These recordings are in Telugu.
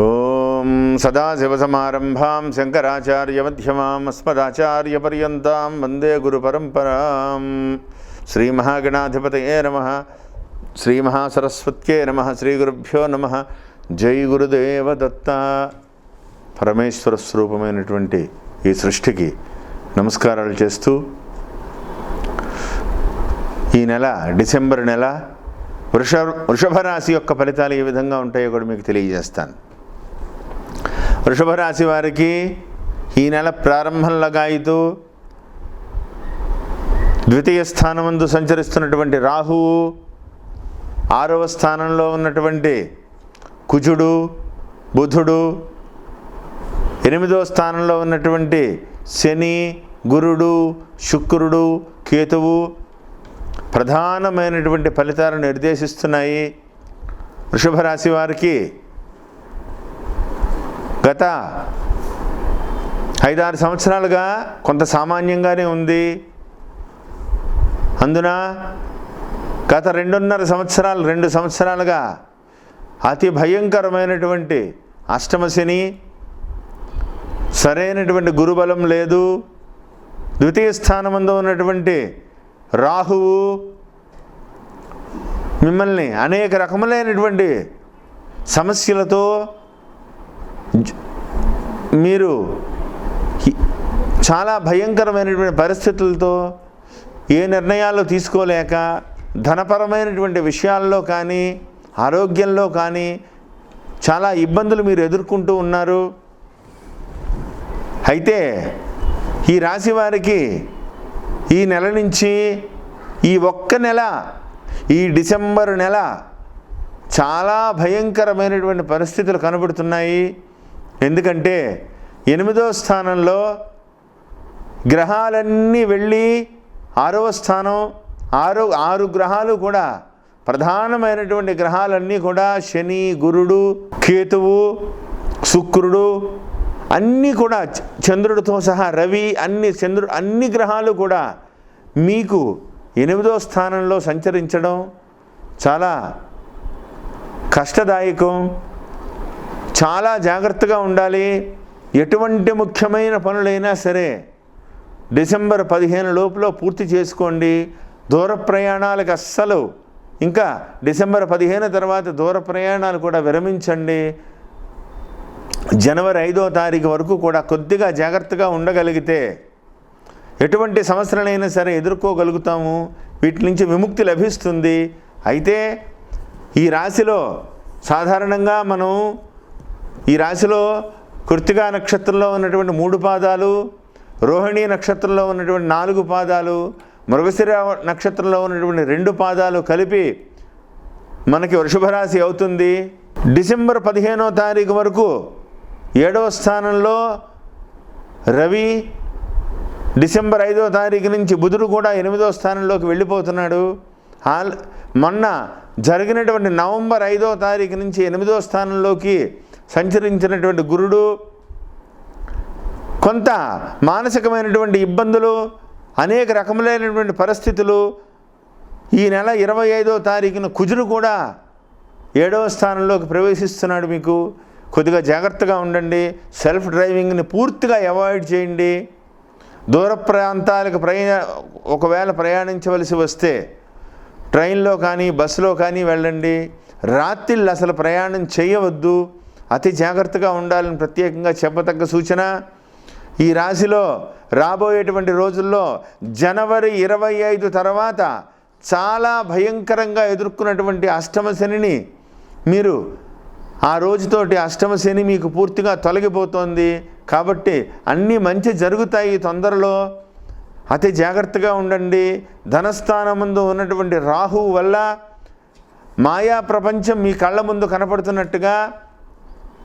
ఓం సదాశివసమారంభాం శంకరాచార్యమ్యమాం అస్మదాచార్యపర్యంతాం వందే గురుపరంపరాం శ్రీమహాగణాధిపతయే నమ. శ్రీమహాసరస్వత్యే నమ. శ్రీగురుభ్యో నమ. జై గురుదేవ దత్త పరమేశ్వర స్వరూపమైనటువంటి ఈ సృష్టికి నమస్కారాలు చేస్తూ ఈ నెల డిసెంబర్ నెల వృష వృషభ రాశి యొక్క ఫలితాలు ఏ విధంగా ఉంటాయో కూడా మీకు తెలియజేస్తాను. వృషభ రాశి వారికి ఈ నెల ప్రారంభంలో అయితూ ద్వితీయ స్థానమందు సంచరిస్తున్నటువంటి రాహువు ఆరవ స్థానంలో ఉన్నటువంటి కుజుడు బుధుడు ఎనిమిదవ స్థానంలో ఉన్నటువంటి శని గురుడు శుక్రుడు కేతువు ప్రధానమైనటువంటి ఫలితాలను నిర్దేశిస్తున్నాయి. వృషభ రాశి వారికి గత ఐదారు సంవత్సరాలుగా కొంత సామాన్యంగానే ఉంది. అందున గత రెండున్నర సంవత్సరాలు రెండు సంవత్సరాలుగా అతి భయంకరమైనటువంటి అష్టమశని సరైనటువంటి గురుబలం లేదు. ద్వితీయ స్థానమందు ఉన్నటువంటి రాహువు మిమ్మల్ని అనేక రకములైనటువంటి సమస్యలతో మీరు చాలా భయంకరమైనటువంటి పరిస్థితులతో ఏ నిర్ణయాలు తీసుకోలేక ధనపరమైనటువంటి విషయాల్లో కానీ ఆరోగ్యంలో కానీ చాలా ఇబ్బందులు మీరు ఎదుర్కొంటూ ఉన్నారు. అయితే ఈ రాశి వారికి ఈ నెల నుంచి ఈ ఒక్క నెల ఈ డిసెంబర్ నెల చాలా భయంకరమైనటువంటి పరిస్థితులు కనబడుతున్నాయి. ఎందుకంటే ఎనిమిదో స్థానంలో గ్రహాలన్నీ వెళ్ళి ఆరవ స్థానం ఆరు ఆరు గ్రహాలు కూడా ప్రధానమైనటువంటి గ్రహాలన్నీ కూడా శని గురుడు కేతువు శుక్రుడు అన్నీ కూడా చంద్రుడితో సహా రవి అన్ని చంద్రుడు అన్ని గ్రహాలు కూడా మీకు ఎనిమిదో స్థానంలో సంచరించడం చాలా కష్టదాయకం. చాలా జాగ్రత్తగా ఉండాలి. ఎటువంటి ముఖ్యమైన పనులైనా సరే డిసెంబర్ పదిహేను లోపల పూర్తి చేసుకోండి. దూర ప్రయాణాలకు అస్సలు ఇంకా డిసెంబర్ పదిహేను తర్వాత దూర ప్రయాణాలు కూడా విరమించండి. జనవరి ఐదో తారీఖు వరకు కూడా కొద్దిగా జాగ్రత్తగా ఉండగలిగితే ఎటువంటి సమస్యలైనా సరే ఎదుర్కోగలుగుతాము. వీటి నుంచి విముక్తి లభిస్తుంది. అయితే ఈ రాశిలో సాధారణంగా మనం ఈ రాశిలో కృతికా నక్షత్రంలో ఉన్నటువంటి మూడు పాదాలు రోహిణీ నక్షత్రంలో ఉన్నటువంటి నాలుగు పాదాలు మృగశిర నక్షత్రంలో ఉన్నటువంటి రెండు పాదాలు కలిపి మనకి వృషభ రాశి అవుతుంది. డిసెంబర్ పదిహేనో తారీఖు వరకు ఏడవ స్థానంలో రవి డిసెంబర్ ఐదో తారీఖు నుంచి బుధుడు కూడా ఎనిమిదో స్థానంలోకి వెళ్ళిపోతున్నాడు. ఆల్ మొన్న జరిగినటువంటి నవంబర్ ఐదో తారీఖు నుంచి ఎనిమిదో స్థానంలోకి సంచరించినటువంటి గురుడు కొంత మానసికమైనటువంటి ఇబ్బందులు అనేక రకములైనటువంటి పరిస్థితులు ఈ నెల ఇరవై ఐదో తారీఖున కుజుడు కూడా ఏడవ స్థానంలోకి ప్రవేశిస్తున్నాడు మీకు. కొద్దిగా జాగ్రత్తగా ఉండండి సెల్ఫ్ డ్రైవింగ్ని పూర్తిగా అవాయిడ్ చేయండి. దూర ప్రాంతాలకు ప్రయా ఒకవేళ ప్రయాణించవలసి వస్తే ట్రైన్లో కానీ బస్సులో కానీ వెళ్ళండి. రాత్రిళ్ళు అసలు ప్రయాణం చేయవద్దు. అతి జాగ్రత్తగా ఉండాలని ప్రత్యేకంగా చెప్పతగ్గ సూచన ఈ రాశిలో రాబోయేటువంటి రోజుల్లో జనవరి ఇరవై ఐదు తర్వాత చాలా భయంకరంగా ఎదుర్కొన్నటువంటి అష్టమ శనిని మీరు ఆ రోజుతోటి అష్టమ శని మీకు పూర్తిగా తొలగిపోతోంది. కాబట్టి అన్నీ మంచి జరుగుతాయి తొందరలో. అతి జాగ్రత్తగా ఉండండి. ధనస్థానం ముందు ఉన్నటువంటి రాహువు వల్ల మాయా ప్రపంచం మీ కళ్ళ ముందు కనపడుతున్నట్టుగా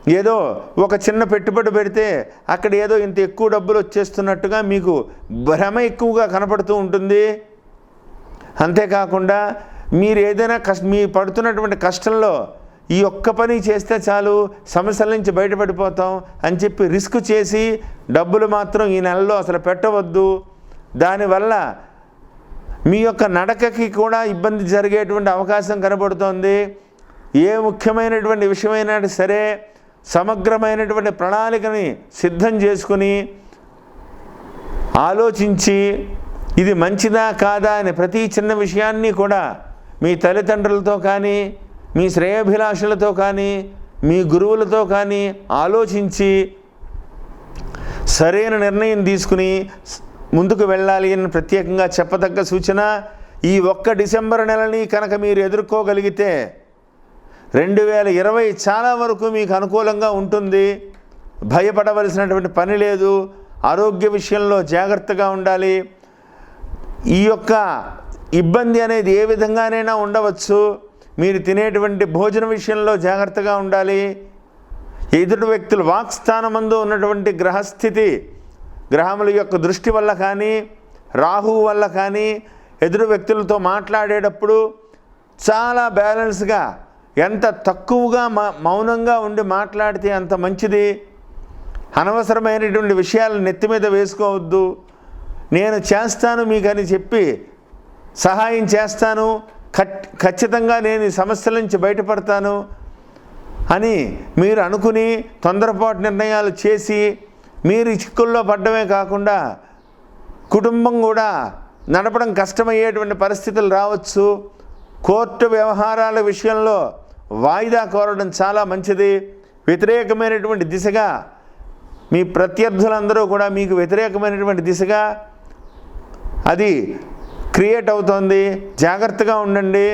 ఏదో ఒక చిన్న పెట్టుబడి పెడితే అక్కడ ఏదో ఇంత ఎక్కువ డబ్బులు వచ్చేస్తున్నట్టుగా మీకు భ్రమ ఎక్కువగా కనపడుతూ ఉంటుంది. అంతేకాకుండా మీరు ఏదైనా కష్ట మీ పడుతున్నటువంటి కష్టంలో ఈ ఒక్క పని చేస్తే చాలు సమస్యల నుంచి బయటపడిపోతాం అని చెప్పి రిస్క్ చేసి డబ్బులు మాత్రం ఈ నెలలో అసలు పెట్టవద్దు. దానివల్ల మీ యొక్క నడకకి కూడా ఇబ్బంది జరిగేటువంటి అవకాశం కనబడుతోంది. ఏ ముఖ్యమైనటువంటి విషయమైనా సరే సమగ్రమైనటువంటి ప్రణాళికని సిద్ధం చేసుకుని ఆలోచించి ఇది మంచిదా కాదా అని ప్రతి చిన్న విషయాన్ని కూడా మీ తల్లిదండ్రులతో కానీ మీ శ్రేయభిలాషులతో కానీ మీ గురువులతో కానీ ఆలోచించి సరైన నిర్ణయం తీసుకుని ముందుకు వెళ్ళాలి అని ప్రత్యేకంగా చెప్పదగ్గ సూచన ఈ ఒక్క డిసెంబర్ నెలని కనుక మీరు ఎదుర్కోగలిగితే రెండు వేల ఇరవై చాలా వరకు మీకు అనుకూలంగా ఉంటుంది. భయపడవలసినటువంటి పని లేదు. ఆరోగ్య విషయంలో జాగ్రత్తగా ఉండాలి. ఈ యొక్క ఇబ్బంది అనేది ఏ విధంగానైనా ఉండవచ్చు. మీరు తినేటువంటి భోజన విషయంలో జాగ్రత్తగా ఉండాలి. ఎదుటి వ్యక్తులు వాక్స్థానమందు ఉన్నటువంటి గ్రహస్థితి గ్రహముల యొక్క దృష్టి వల్ల కానీ రాహువు వల్ల కానీ ఎదురు వ్యక్తులతో మాట్లాడేటప్పుడు చాలా బ్యాలెన్స్గా ఎంత తక్కువగా మ- మౌనంగా ఉండి మాట్లాడితే అంత మంచిది? అనవసరమైనటువంటి విషయాలు నెత్తి మీద వేసుకోవద్దు. నేను చేస్తాను మీకని చెప్పి సహాయం చేస్తాను. ఖచ్చితంగా నేను ఈ సమస్యల నుంచి బయటపడతాను అని మీరు అనుకుని తొందరపాటు నిర్ణయాలు చేసి మీరు చిక్కుల్లో పడ్డమే కాకుండా కుటుంబం కూడా నడపడం కష్టమయ్యేటువంటి పరిస్థితులు రావచ్చు. కోర్టు వ్యవహారాల విషయంలో వాయిదా కోరడం చాలా మంచిది. వ్యతిరేకమైనటువంటి దిశగా మీ ప్రత్యర్థులందరూ కూడా మీకు వ్యతిరేకమైనటువంటి దిశగా అది క్రియేట్ అవుతోంది. జాగ్రత్తగా ఉండండి.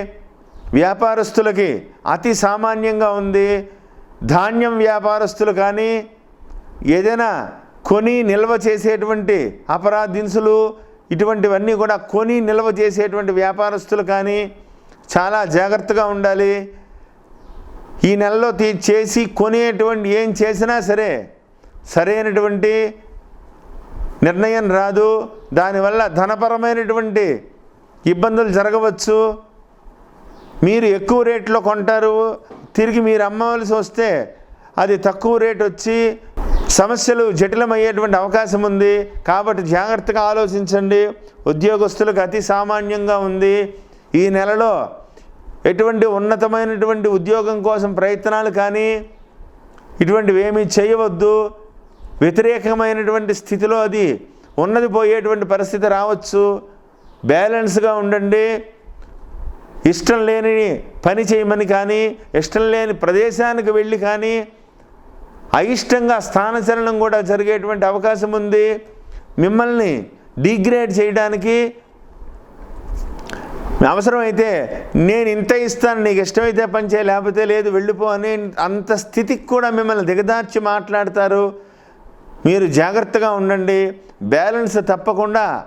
వ్యాపారస్తులకి అతి సామాన్యంగా ఉంది. ధాన్యం వ్యాపారస్తులు కానీ ఏదైనా కొని నిల్వ చేసేటువంటి అపరా దినుసులు ఇటువంటివన్నీ కూడా కొని నిల్వ చేసేటువంటి వ్యాపారస్తులు కానీ చాలా జాగ్రత్తగా ఉండాలి. ఈ నెలలో తీ చేసి కొనేటువంటి ఏం చేసినా సరే సరైనటువంటి నిర్ణయం రాదు. దానివల్ల ధనపరమైనటువంటి ఇబ్బందులు జరగవచ్చు. మీరు ఎక్కువ రేట్లో కొంటారు. తిరిగి మీరు అమ్మవలసి వస్తే అది తక్కువ రేట్ వచ్చి సమస్యలు జటిలమయ్యేటువంటి అవకాశం ఉంది. కాబట్టి జాగ్రత్తగా ఆలోచించండి. ఉద్యోగస్తులకు అతి సామాన్యంగా ఉంది. ఈ నెలలో ఎటువంటి ఉన్నతమైనటువంటి ఉద్యోగం కోసం ప్రయత్నాలు కానీ ఇటువంటివి ఏమీ చేయవద్దు. వ్యతిరేకమైనటువంటి స్థితిలో అది ఉన్నది పోయేటువంటి పరిస్థితి రావచ్చు. బ్యాలెన్స్గా ఉండండి. ఇష్టం లేని పని చేయమని కానీ ఇష్టం లేని ప్రదేశానికి వెళ్ళి కానీ అయిష్టంగా స్థానచలనం కూడా జరిగేటువంటి అవకాశం ఉంది. మిమ్మల్ని డిగ్రేడ్ చేయడానికి అవసరమైతే నేను ఇంత ఇస్తాను నీకు ఇష్టమైతే పనిచేయ లేకపోతే లేదు వెళ్ళిపో అని అంత స్థితికి కూడా మిమ్మల్ని దిగదార్చి మాట్లాడతారు. మీరు జాగ్రత్తగా ఉండండి. బ్యాలెన్స్ తప్పకుండా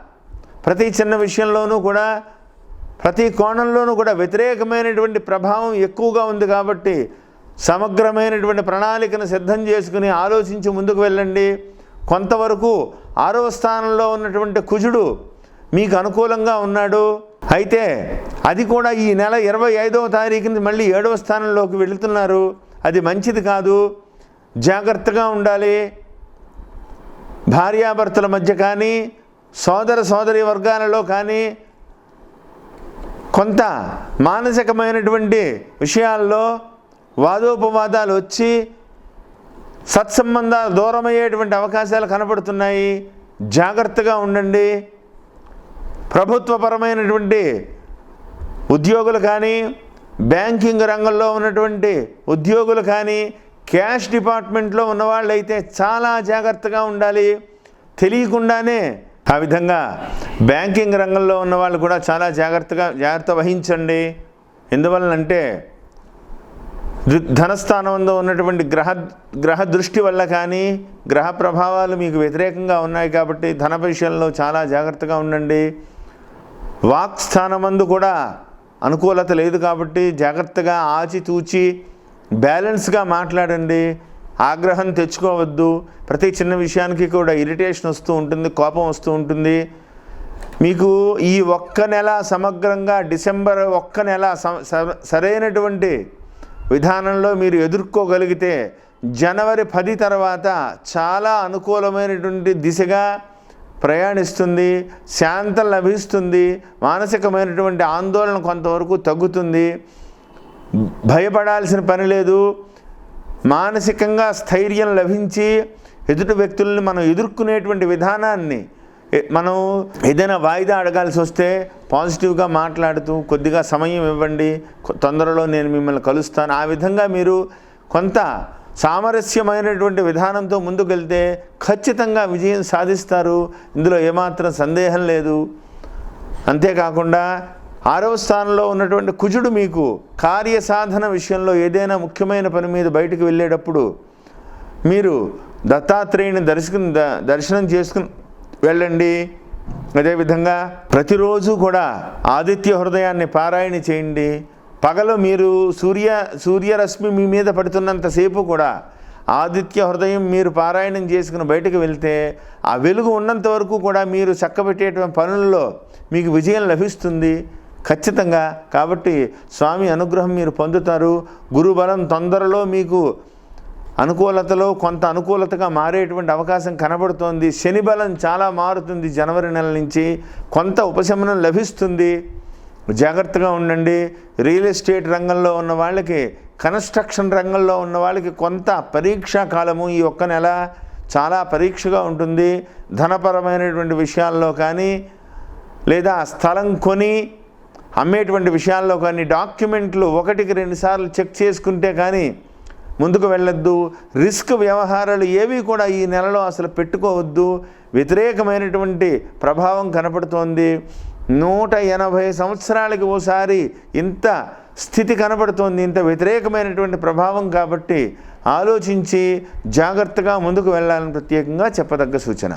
ప్రతి చిన్న విషయంలోనూ కూడా ప్రతి కోణంలోనూ కూడా వ్యతిరేకమైనటువంటి ప్రభావం ఎక్కువగా ఉంది కాబట్టి సమగ్రమైనటువంటి ప్రణాళికను సిద్ధం చేసుకుని ఆలోచించి ముందుకు వెళ్ళండి. కొంతవరకు ఆరవ స్థానంలో ఉన్నటువంటి కుజుడు మీకు అనుకూలంగా ఉన్నాడు. అయితే అది కూడా ఈ నెల ఇరవై ఐదవ తారీఖుని మళ్ళీ ఏడవ స్థానంలోకి వెళుతున్నారు. అది మంచిది కాదు. జాగ్రత్తగా ఉండాలి. భార్యాభర్తల మధ్య కానీ సోదర సోదరి వర్గాలలో కానీ కొంత మానసికమైనటువంటి విషయాల్లో వాదోపవాదాలు వచ్చి సత్సంబంధాలు దూరమయ్యేటువంటి అవకాశాలు కనపడుతున్నాయి. జాగ్రత్తగా ఉండండి. ప్రభుత్వపరమైనటువంటి ఉద్యోగులు కానీ బ్యాంకింగ్ రంగంలో ఉన్నటువంటి ఉద్యోగులు కానీ క్యాష్ డిపార్ట్మెంట్లో ఉన్నవాళ్ళైతే చాలా జాగ్రత్తగా ఉండాలి. తెలియకుండానే ఆ విధంగా బ్యాంకింగ్ రంగంలో ఉన్న వాళ్ళు కూడా చాలా జాగ్రత్తగా జాగ్రత్త వహించండి. ఎందువలనంటే ధనస్థానంలో ఉన్నటువంటి గ్రహ గ్రహ దృష్టి వల్ల కానీ గ్రహ ప్రభావాలు మీకు వ్యతిరేకంగా ఉన్నాయి కాబట్టి ధన విషయంలో చాలా జాగ్రత్తగా ఉండండి. వాక్ స్థానమందు కూడా అనుకూలత లేదు కాబట్టి జాగ్రత్తగా ఆచితూచి బ్యాలెన్స్గా మాట్లాడండి. ఆగ్రహం తెచ్చుకోవద్దు. ప్రతి చిన్న విషయానికి కూడా ఇరిటేషన్ వస్తూ ఉంటుంది కోపం వస్తూ ఉంటుంది. మీకు ఈ ఒక్క నెల సమగ్రంగా డిసెంబర్ ఒక్క నెల స- స- సరైనటువంటి విధానంలో మీరు ఎదుర్కోగలిగితే జనవరి పది తర్వాత చాలా అనుకూలమైనటువంటి దిశగా ప్రయాణిస్తుంది శాంతం లభిస్తుంది మానసికమైనటువంటి ఆందోళన కొంతవరకు తగ్గుతుంది. భయపడాల్సిన పని లేదు. మానసికంగా స్థైర్యం లభించి ఎదుటి వ్యక్తుల్ని మనం ఎదుర్కొనేటువంటి విధానాన్ని మనం ఏదైనా వాయిదా అడగాల్సి వస్తే పాజిటివ్గా మాట్లాడుతూ కొద్దిగా సమయం ఇవ్వండి. కొ- తొందరలో నేను మిమ్మల్ని కలుస్తాను. ఆ విధంగా మీరు కొంత సామరస్యమైనటువంటి విధానంతో ముందుకెళ్తే ఖచ్చితంగా విజయం సాధిస్తారు. ఇందులో ఏమాత్రం సందేహం లేదు. అంతేకాకుండా ఆరవ స్థానంలో ఉన్నటువంటి కుజుడు మీకు కార్యసాధన విషయంలో ఏదైనా ముఖ్యమైన పని మీద బయటకు వెళ్ళేటప్పుడు మీరు దత్తాత్రేయుని దర్శకుని ద- దర్శనం చేసుకుని వెళ్ళండి. అదేవిధంగా ప్రతిరోజు కూడా ఆదిత్య హృదయాన్ని పారాయణ చేయండి. పగలు మీరు సూర్య సూర్యరశ్మి మీ మీద పడుతున్నంతసేపు కూడా ఆదిత్య హృదయం మీరు పారాయణం చేసుకుని బయటకు వెళ్తే ఆ వెలుగు ఉన్నంత వరకు కూడా మీరు చక్కబెట్టేటువంటి పనుల్లో మీకు విజయం లభిస్తుంది. ఖచ్చితంగా కాబట్టి స్వామి అనుగ్రహం మీరు పొందుతారు. గురుబలం తొందరలో మీకు అనుకూలతలో కొంత అనుకూలతగా మారేటువంటి అవకాశం కనబడుతోంది. శని బలం చాలా మారుతుంది జనవరి నెల నుంచి. కొంత ఉపశమనం లభిస్తుంది. జాగ్రత్తగా ఉండండి. రియల్ ఎస్టేట్ రంగంలో ఉన్న వాళ్ళకి కన్స్ట్రక్షన్ రంగంలో ఉన్న వాళ్ళకి కొంత పరీక్షా కాలము ఈ ఒక్క నెల చాలా పరీక్షగా ఉంటుంది. ధనపరమైనటువంటి విషయాల్లో కానీ లేదా స్థలం కొని అమ్మేటువంటి విషయాల్లో కానీ డాక్యుమెంట్లు ఒకటికి రెండుసార్లు చెక్ చేసుకుంటే కానీ ముందుకు వెళ్ళొద్దు. రిస్క్ వ్యవహారాలు ఏవి కూడా ఈ నెలలో అసలు పెట్టుకోవద్దు. వ్యతిరేకమైనటువంటి ప్రభావం కనపడుతోంది. నూట ఎనభై సంవత్సరాలకి ఓసారి ఇంత స్థితి కనబడుతోంది ఇంత వ్యతిరేకమైనటువంటి ప్రభావం కాబట్టి ఆలోచించి జాగ్రత్తగా ముందుకు వెళ్ళాలని ప్రత్యేకంగా చెప్పదగ్గ సూచన.